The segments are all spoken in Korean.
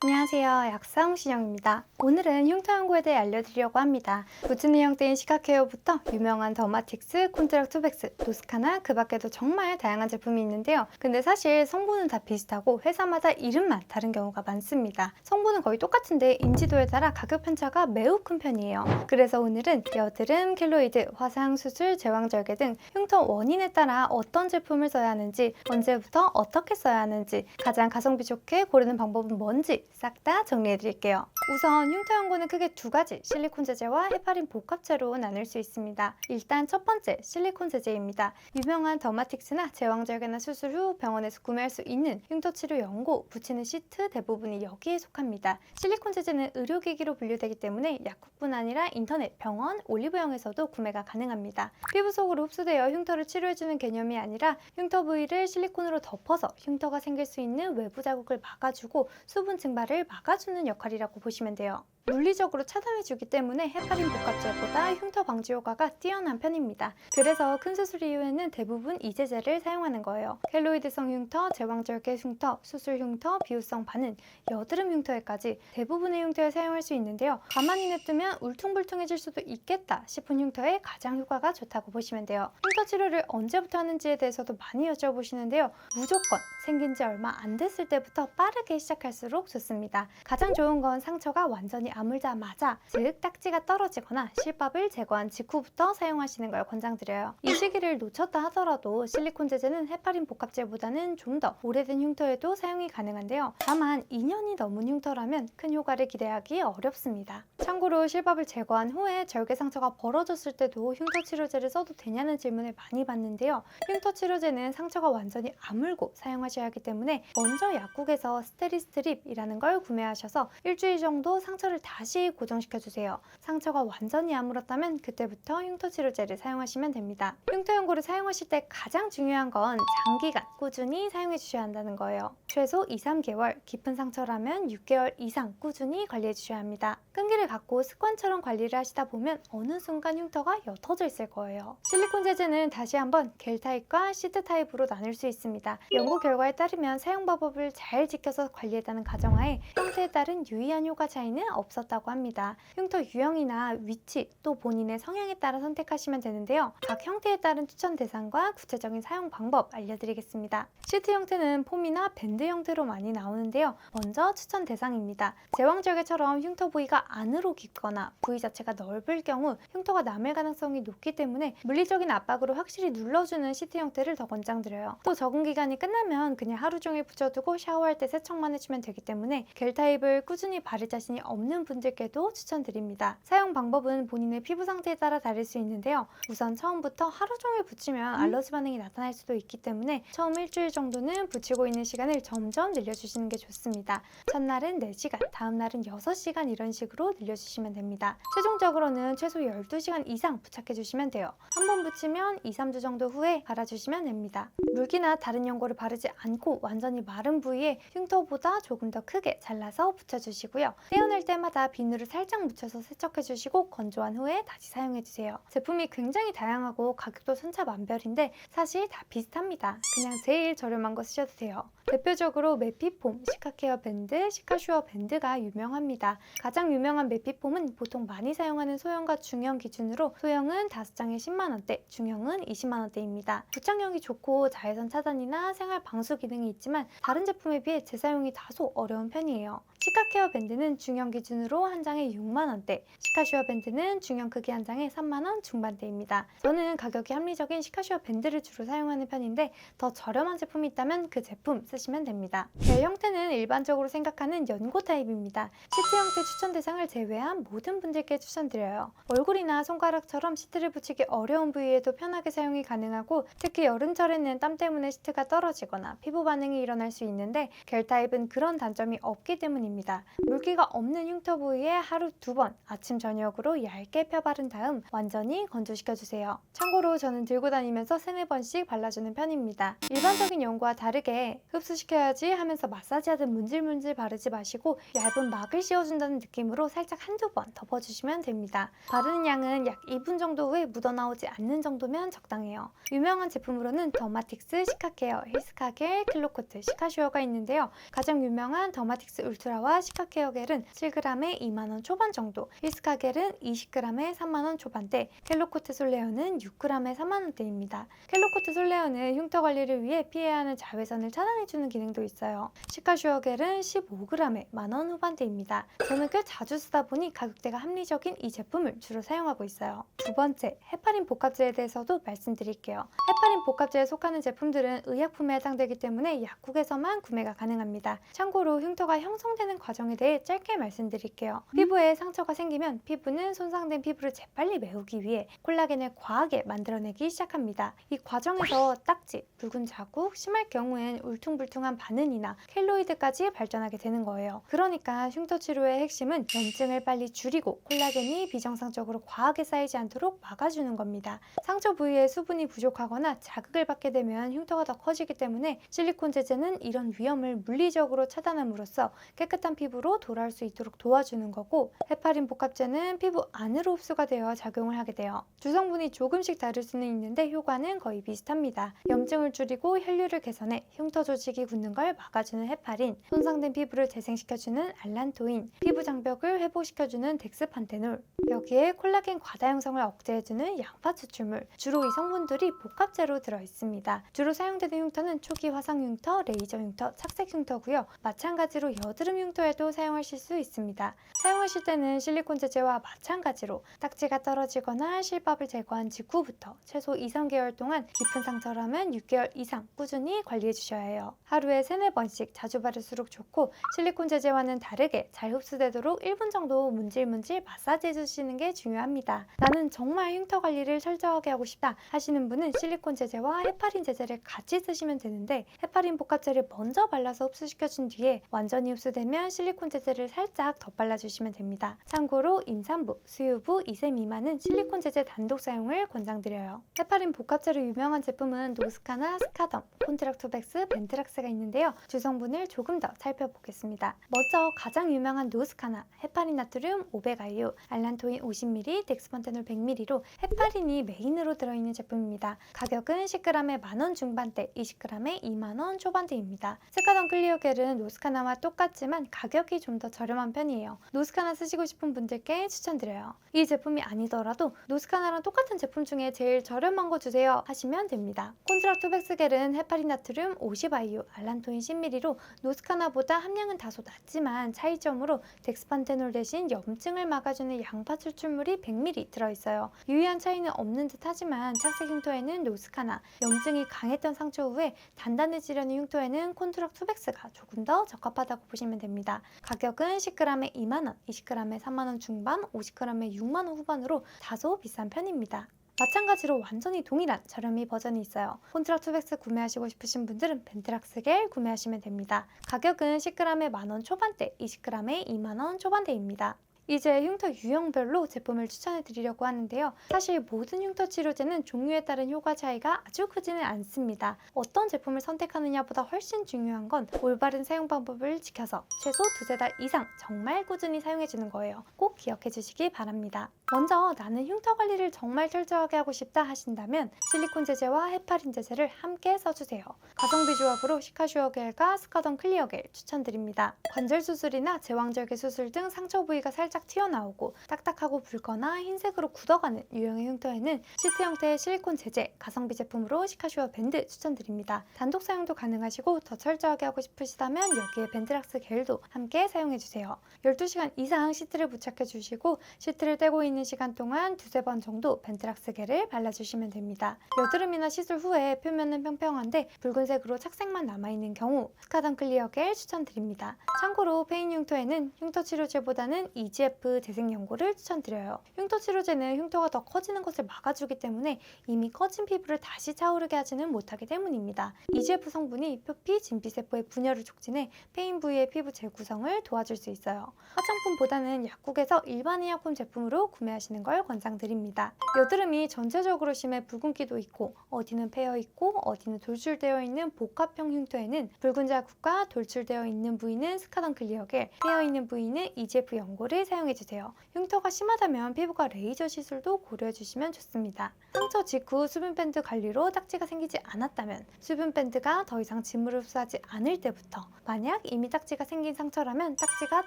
안녕하세요. 약사홍 신영입니다. 오늘은 흉터 연구에 대해 알려드리려고 합니다. 붙이는 형태인 시카케어부터 유명한 더마틱스, 콘트락투백스, 노스카나 그 밖에도 정말 다양한 제품이 있는데요. 근데 사실 성분은 다 비슷하고 회사마다 이름만 다른 경우가 많습니다. 성분은 거의 똑같은데 인지도에 따라 가격 편차가 매우 큰 편이에요. 그래서 오늘은 여드름, 켈로이드, 화상, 수술, 제왕절개 등 흉터 원인에 따라 어떤 제품을 써야 하는지, 언제부터 어떻게 써야 하는지, 가장 가성비 좋게 고르는 방법은 뭔지 싹 다 정리해 드릴게요. 우선 흉터 연고는 크게 두 가지 실리콘 제제와 헤파린 복합제로 나눌 수 있습니다. 일단 첫 번째 실리콘 제제입니다. 유명한 더마틱스나 제왕절개나 수술 후 병원에서 구매할 수 있는 흉터 치료 연고, 붙이는 시트 대부분이 여기에 속합니다. 실리콘 제제는 의료기기로 분류되기 때문에 약국뿐 아니라 인터넷, 병원, 올리브영에서도 구매가 가능합니다. 피부 속으로 흡수되어 흉터를 치료해주는 개념이 아니라 흉터 부위를 실리콘으로 덮어서 흉터가 생길 수 있는 외부 자국을 막아주고 수분 증발 을 막아주는 역할이라고 보시면 돼요. 물리적으로 차단해주기 때문에 헤파린 복합제보다 흉터 방지 효과가 뛰어난 편입니다. 그래서 큰 수술 이후에는 대부분 이 제제를 사용하는 거예요. 켈로이드성 흉터, 제왕절개 흉터, 수술 흉터, 비후성 반응, 여드름 흉터에까지 대부분의 흉터에 사용할 수 있는데요. 가만히 냅두면 울퉁불퉁해질 수도 있겠다 싶은 흉터에 가장 효과가 좋다고 보시면 돼요. 흉터 치료를 언제부터 하는지에 대해서도 많이 여쭤보시는데요. 무조건 생긴 지 얼마 안 됐을 때부터 빠르게 시작할수록 좋습니다. 가장 좋은 건 상처가 완전히 아물자마자 즉 딱지가 떨어지거나 실밥을 제거한 직후부터 사용하시는 걸 권장드려요. 이 시기를 놓쳤다 하더라도 실리콘 제제는 헤파린 복합제보다는 좀 더 오래된 흉터에도 사용이 가능한데요. 다만 2년이 넘은 흉터라면 큰 효과를 기대하기 어렵습니다. 참고로 실밥을 제거한 후에 절개 상처가 벌어졌을 때도 흉터 치료제를 써도 되냐는 질문을 많이 받는데요. 흉터 치료제는 상처가 완전히 아물고 사용하셔야 하기 때문에 먼저 약국에서 스테리스트립이라는 걸 구매하셔서 일주일 정도 상처를 다시 고정시켜 주세요. 상처가 완전히 아물었다면 그때부터 흉터 치료제를 사용하시면 됩니다. 흉터 연고를 사용하실 때 가장 중요한 건 장기간 꾸준히 사용해 주셔야 한다는 거예요. 최소 2, 3개월, 깊은 상처라면 6개월 이상 꾸준히 관리해 주셔야 합니다. 끈기를 갖고 습관처럼 관리를 하시다 보면 어느 순간 흉터가 옅어져 있을 거예요. 실리콘 제제는 다시 한번 겔 타입과 시트 타입으로 나눌 수 있습니다. 연구 결과에 따르면 사용 방법을 잘 지켜서 관리했다는 가정하에 형태에 따른 유의한 효과 차이는 없 었다고 합니다. 흉터 유형이나 위치 또 본인의 성향에 따라 선택하시면 되는데요. 각 형태에 따른 추천 대상과 구체적인 사용 방법 알려드리겠습니다. 시트 형태는 폼이나 밴드 형태로 많이 나오는데요. 먼저 추천 대상입니다. 제왕절개처럼 흉터 부위가 안으로 깊거나 부위 자체가 넓을 경우 흉터가 남을 가능성이 높기 때문에 물리적인 압박으로 확실히 눌러주는 시트 형태를 더 권장드려요. 또 적응 기간이 끝나면 그냥 하루 종일 붙여두고 샤워할 때 세척만 해주면 되기 때문에 겔 타입을 꾸준히 바를 자신이 없는 분들께도 추천드립니다. 사용 방법은 본인의 피부 상태에 따라 다를 수 있는데요. 우선 처음부터 하루 종일 붙이면 알러지 반응이 나타날 수도 있기 때문에 처음 일주일 정도는 붙이고 있는 시간을 점점 늘려주시는 게 좋습니다. 첫날은 4시간, 다음 날은 6시간 이런 식으로 늘려주시면 됩니다. 최종적으로는 최소 12시간 이상 부착해 주시면 돼요. 한 번 붙이면 2, 3주 정도 후에 갈아주시면 됩니다. 물기나 다른 연고를 바르지 않고 완전히 마른 부위에 흉터보다 조금 더 크게 잘라서 붙여주시고요. 떼어낼 때마다 비누를 살짝 묻혀서 세척해주시고 건조한 후에 다시 사용해주세요. 제품이 굉장히 다양하고 가격도 천차만별인데 사실 다 비슷합니다. 그냥 제일 저렴한 거 쓰셔도 돼요. 대표적으로 메피폼, 시카케어 밴드, 시카슈어 밴드가 유명합니다. 가장 유명한 메피폼은 보통 많이 사용하는 소형과 중형 기준으로 소형은 5장에 10만원대, 중형은 20만원대입니다. 부착력이 좋고 자외선 차단이나 생활 방수 기능이 있지만 다른 제품에 비해 재사용이 다소 어려운 편이에요. 시카케어 밴드는 중형 기준 으로 한 장에 6만 원대, 시카슈어 밴드는 중형 크기 한 장에 3만 원 중반대입니다. 저는 가격이 합리적인 시카슈어 밴드를 주로 사용하는 편인데 더 저렴한 제품이 있다면 그 제품 쓰시면 됩니다. 벨 형태는 일반적으로 생각하는 연고 타입입니다. 시트 형태 추천 대상을 제외한 모든 분들께 추천드려요. 얼굴이나 손가락처럼 시트를 붙이기 어려운 부위에도 편하게 사용이 가능하고 특히 여름철에는 땀 때문에 시트가 떨어지거나 피부 반응이 일어날 수 있는데 겔 타입은 그런 단점이 없기 때문입니다. 물기가 없는 흉터 부위에 하루 두 번 아침 저녁으로 얇게 펴 바른 다음 완전히 건조시켜 주세요. 참고로 저는 들고 다니면서 세네 번씩 발라주는 편입니다. 일반적인 연고와 다르게 흡수시켜야지 하면서 마사지하듯 문질문질 바르지 마시고 얇은 막을 씌워준다는 느낌으로 살짝 한두 번 덮어주시면 됩니다. 바르는 양은 약 2분 정도 후에 묻어나오지 않는 정도면 적당해요. 유명한 제품으로는 더마틱스, 시카케어, 힐스카겔, 클리어겔, 킬로코트, 시카슈어가 있는데요. 가장 유명한 더마틱스 울트라와 시카케어 겔은 7g 에 2만원 초반 정도, 히스카겔은 20g에 3만원 초반대, 켈로코트 솔레어는 6g에 3만원대입니다. 켈로코트 솔레어는 흉터 관리를 위해 피해야 하는 자외선을 차단해주는 기능도 있어요. 시카슈어겔은 15g에 만원 후반대입니다. 저는 꽤 자주 쓰다 보니 가격대가 합리적인 이 제품을 주로 사용하고 있어요. 두 번째, 헤파린 복합제에 대해서도 말씀드릴게요. 헤파린 복합제에 속하는 제품들은 의약품에 해당되기 때문에 약국에서만 구매가 가능합니다. 참고로 흉터가 형성되는 과정에 대해 짧게 말씀드릴게요. 피부에 상처가 생기면 피부는 손상된 피부를 재빨리 메우기 위해 콜라겐을 과하게 만들어내기 시작합니다. 이 과정에서 딱지, 붉은 자국, 심할 경우엔 울퉁불퉁한 반응이나 켈로이드까지 발전하게 되는 거예요. 그러니까 흉터 치료의 핵심은 염증을 빨리 줄이고 콜라겐이 비정상적으로 과하게 쌓이지 않도록 막아주는 겁니다. 상처 부위에 수분이 부족하거나 자극을 받게 되면 흉터가 더 커지기 때문에 실리콘 제제는 이런 위험을 물리적으로 차단함으로써 깨끗한 피부로 돌아올 수 있도록 도와 주는 거고 헤파린 복합제는 피부 안으로 흡수가 되어 작용을 하게 돼요. 주성분이 조금씩 다를 수는 있는데 효과는 거의 비슷합니다. 염증을 줄이고 혈류를 개선해 흉터 조직이 굳는 걸 막아주는 헤파린, 손상된 피부를 재생시켜주는 알란토인, 피부 장벽을 회복시켜주는 덱스판테놀, 여기에 콜라겐 과다 형성을 억제해주는 양파 추출물, 주로 이 성분들이 복합제로 들어 있습니다. 주로 사용되는 흉터는 초기 화상 흉터, 레이저 흉터, 착색 흉터고요. 마찬가지로 여드름 흉터에도 사용하실 수 있습니다. 사용하실 때는 실리콘 제제와 마찬가지로 딱지가 떨어지거나 실밥을 제거한 직후부터 최소 2, 3개월 동안 깊은 상처라면 6개월 이상 꾸준히 관리해 주셔야 해요. 하루에 3, 4번씩 자주 바를수록 좋고 실리콘 제제와는 다르게 잘 흡수되도록 1분 정도 문질문질 마사지 해주시는 게 중요합니다. 나는 정말 흉터 관리를 철저하게 하고 싶다 하시는 분은 실리콘 제제와 헤파린 제제를 같이 쓰시면 되는데 헤파린 복합제를 먼저 발라서 흡수시켜준 뒤에 완전히 흡수되면 실리콘 제제를 살짝 더 발라주시면 됩니다. 참고로 임산부, 수유부 2세 미만은 실리콘 제제 단독 사용을 권장드려요. 헤파린 복합제로 유명한 제품은 노스카나, 스카덤, 콘트락토백스, 벤트락스가 있는데요. 주성분을 조금 더 살펴보겠습니다. 먼저 가장 유명한 노스카나, 헤파린 나트륨 500IU, 알란토인 50ml, 덱스펀테놀 100ml로 헤파린이 메인으로 들어있는 제품입니다. 가격은 10g에 만원 중반대, 20g에 2만원 초반대입니다. 스카덤 클리어겔은 노스카나와 똑같지만 가격이 좀 더 저렴한 편이에요. 노스카나 쓰시고 싶은 분들께 추천드려요. 이 제품이 아니더라도 노스카나랑 똑같은 제품 중에 제일 저렴한 거 주세요 하시면 됩니다. 콘트라투백스겔은 헤파린 나트륨 50IU, 알란토인 10ml로 노스카나보다 함량은 다소 낮지만 차이점으로 덱스판테놀 대신 염증을 막아주는 양파 추출물이 100ml 들어있어요. 유의한 차이는 없는 듯 하지만 착색 흉터에는 노스카나, 염증이 강했던 상처 후에 단단해지려는 흉터에는 콘트락 투백스가 조금 더 적합하다고 보시면 됩니다. 가격은 10g에 2만원, 20g에 3만원 중반, 50g에 6만원 후반으로 다소 비싼 편입니다. 마찬가지로 완전히 동일한 저렴이 버전이 있어요. 콘트라 투백스 구매하시고 싶으신 분들은 벤트락스 겔 구매하시면 됩니다. 가격은 10g에 만원 초반대, 20g에 2만원 초반대입니다. 이제 흉터 유형별로 제품을 추천해 드리려고 하는데요. 사실 모든 흉터 치료제는 종류에 따른 효과 차이가 아주 크지는 않습니다. 어떤 제품을 선택하느냐보다 훨씬 중요한 건 올바른 사용 방법을 지켜서 최소 두세 달 이상 정말 꾸준히 사용해 주는 거예요. 꼭 기억해 주시기 바랍니다. 먼저 나는 흉터 관리를 정말 철저하게 하고 싶다 하신다면 실리콘 제제와 헤파린 제제를 함께 써주세요. 가성비 조합으로 시카슈어 겔과 스카던 클리어 겔 추천드립니다. 관절 수술이나 제왕절개 수술 등 상처 부위가 살짝 튀어나오고 딱딱하고 붉거나 흰색으로 굳어가는 유형의 흉터에는 시트 형태의 실리콘 제제 가성비 제품으로 시카슈어 밴드 추천드립니다. 단독 사용도 가능하시고 더 철저하게 하고 싶으시다면 여기에 밴드락스 겔도 함께 사용해주세요. 12시간 이상 시트를 부착해 주시고 시트를 떼고 있는 시간 동안 두세 번 정도 벤트락스 겔을 발라주시면 됩니다. 여드름이나 시술 후에 표면은 평평한데 붉은색으로 착색만 남아있는 경우 스카던 클리어 겔 추천드립니다. 참고로 페인 흉터에는 흉터 치료제보다는 EGF 재생 연고를 추천드려요. 흉터 치료제는 흉터가 더 커지는 것을 막아주기 때문에 이미 커진 피부를 다시 차오르게 하지는 못하기 때문입니다. EGF 성분이 표피 진피세포의 분열을 촉진해 페인 부위의 피부 재구성을 도와줄 수 있어요. 화장품보다는 약국에서 일반 의약품 제품으로 구매하시는 걸 권장드립니다. 여드름이 전체적으로 심해 붉은기도 있고 어디는 패여 있고 어디는 돌출되어 있는 복합형 흉터에는 붉은 자국과 돌출되어 있는 부위는 스카던 클리어겔, 패여 있는 부위는 EGF 연고를 사용 사용해 주세요. 흉터가 심하다면 피부과 레이저 시술도 고려해 주시면 좋습니다. 상처 직후 수분 밴드 관리로 딱지가 생기지 않았다면 수분 밴드가 더 이상 진물을 흡수하지 않을 때부터 만약 이미 딱지가 생긴 상처라면 딱지가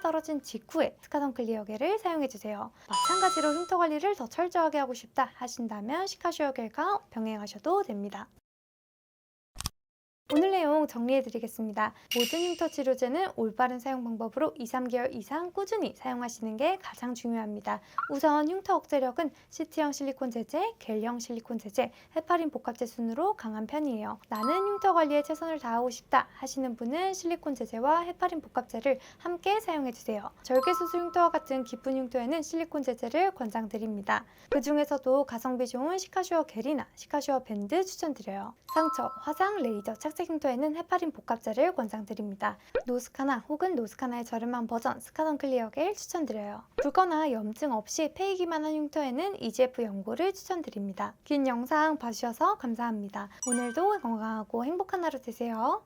떨어진 직후에 스카던 클리어겔을 사용해 주세요. 마찬가지로 흉터 관리를 더 철저하게 하고 싶다 하신다면 시카슈어겔과 병행하셔도 됩니다. 오늘 내용 정리해드리겠습니다. 모든 흉터 치료제는 올바른 사용 방법으로 2, 3개월 이상 꾸준히 사용하시는 게 가장 중요합니다. 우선 흉터 억제력은 시트형 실리콘 제제, 겔형 실리콘 제제, 헤파린 복합제 순으로 강한 편이에요. 나는 흉터 관리에 최선을 다하고 싶다 하시는 분은 실리콘 제제와 헤파린 복합제를 함께 사용해주세요. 절개수술 흉터와 같은 깊은 흉터에는 실리콘 제제를 권장드립니다. 그 중에서도 가성비 좋은 시카슈어 겔이나 시카슈어 밴드 추천드려요. 상처, 화상, 레이저, 착색 흉터에는 헤파린 복합제를 권장드립니다. 노스카나 혹은 노스카나의 저렴한 버전 스카던 클리어 겔 추천드려요. 붉거나 염증 없이 패이기만 한 흉터에는 EGF 연고를 추천드립니다. 긴 영상 봐주셔서 감사합니다. 오늘도 건강하고 행복한 하루 되세요.